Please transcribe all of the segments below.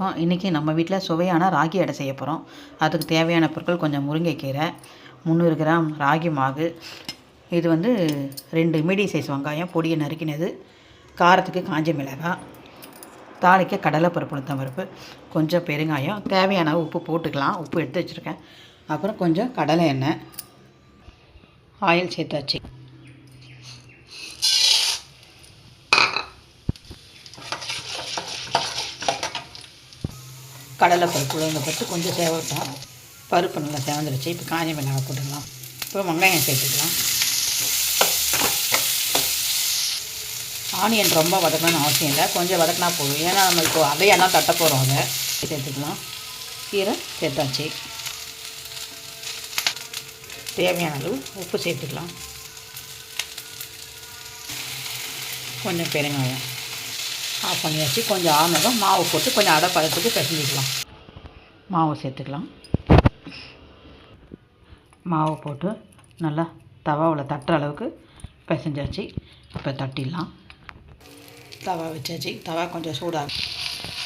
வணக்கம் இன்றைக்கி நம்ம வீட்டில் சுவையான ராகி அடை செய்ய போகிறோம் அதுக்கு தேவையான பொருட்கள் கொஞ்சம் முருங்கைக்கீரை முந்நூறு கிராம் ராகி மாவு. இது வந்து ரெண்டு மீடியம் சைஸ் வெங்காயம் பொடியை நறுக்கினது காரத்துக்கு காஞ்ச மிளகாய் தாளிக்க கடலைப்பருப்பு உளுத்தம் பருப்பு கொஞ்சம் பெருங்காயம். தேவையான உப்பு போட்டுக்கலாம். உப்பு எடுத்து வச்சுருக்கேன். அப்புறம் கொஞ்சம் கடலை எண்ணெய் ஆயில் சேர்த்தாச்சு. கடலை பருப்பு உளுந்த பருப்பு கொஞ்சம் சேவட்டும் பருப்பு நல்லா சேவந்துருச்சு இப்போ காஞ்சி மிளகாய் போட்டுக்கலாம். இப்போ வெங்காயம் சேர்த்துக்கலாம். ஆனியன் ரொம்ப வதக்கணும்னு அவசியம் இல்லை. கொஞ்சம் வதக்கினா போதும். ஏன்னா நம்ம இப்போ அதையே தான் தட்ட போகிறோம் அதை. சேர்த்துக்கலாம். கீரை சேர்த்தாச்சு. தேவையான அளவு உப்பு சேர்த்துக்கலாம். கொஞ்சம் பெருங்காயம். ஆஃப் பண்ணியாச்சு. கொஞ்சம் ஆனதும் மாவு போட்டு கொஞ்சம் அடை பதத்துக்கு பிசைஞ்சிக்கலாம். மாவு சேர்த்துக்கலாம். மாவு போட்டு நல்லா தவாவில் தட்டுற அளவுக்கு பிசைஞ்சாச்சு. இப்போ தட்டிடலாம். தவா வச்சாச்சு. தவா கொஞ்சம் சூடாக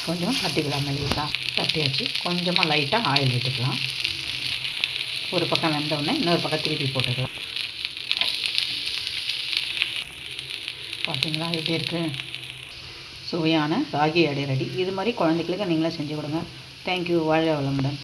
கொஞ்சம் தட்டிக்கலாம் மெல்லிக்கலாம் தட்டியாச்சு. கொஞ்சமாக லைட்டாக ஆயில் விட்டுக்கலாம் ஒரு பக்கம் வெந்தவுடனே இன்னொரு பக்கம் திருப்பி போட்டுக்கலாம். பார்த்தீங்களா? எப்படி இருக்குது சுவையான ராகி அடை ரெடி. இது மாதிரி குழந்தைகளுக்கு நீங்களே செஞ்சு கொடுங்க. தேங்க்யூ வாழ வளமுடன்.